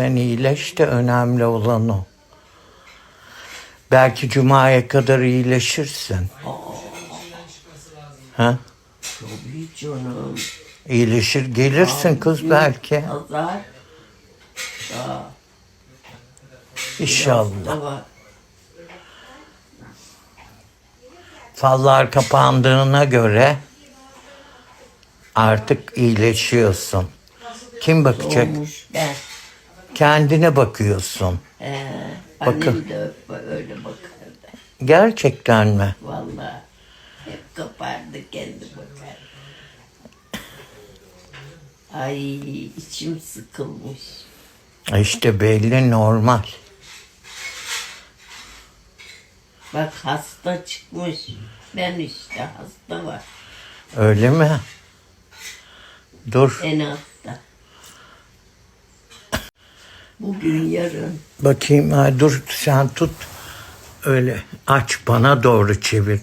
Sen iyileş de önemli olan o. Belki cumaya kadar iyileşirsin. Ha? Tabii canım. İyileşir gelirsin kız belki. Pazar. İnşallah. Fallar kapandığına göre artık iyileşiyorsun. Kim bakacak? Olmuş ben. Kendine bakıyorsun. Ee, Bakın. annem de öp- öyle bakardı. Gerçekten mi? Vallahi hep kapardı kendi bakardı. Ay içim sıkılmış. İşte belli normal. Bak hasta çıkmış. Ben işte hasta var. Öyle mi? Dur En hasta. Bugün yarın bakayım. Ha, dur sen tut. Öyle aç bana doğru çevir.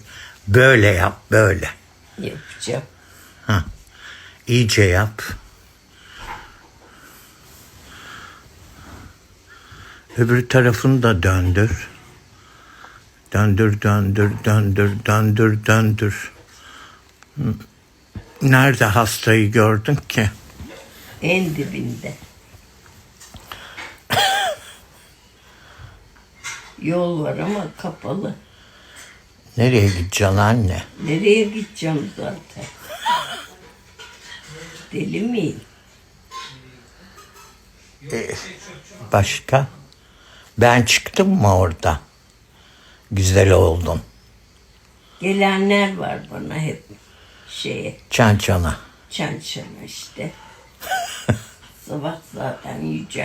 Böyle yap böyle. yapacağım. İyice yap. Öbür tarafını da döndür. Döndür, döndür, döndür, döndür, döndür. Nerede hastayı gördün ki? En dibinde. Yol var ama kapalı. Nereye gideceksin anne? Nereye gideceğim zaten? Deli miyim? Başka? Ben çıktım mı orada? Güzel oldun. Gelenler var bana hep şeye, Çan çana. çan çana işte. Sabah zaten yüce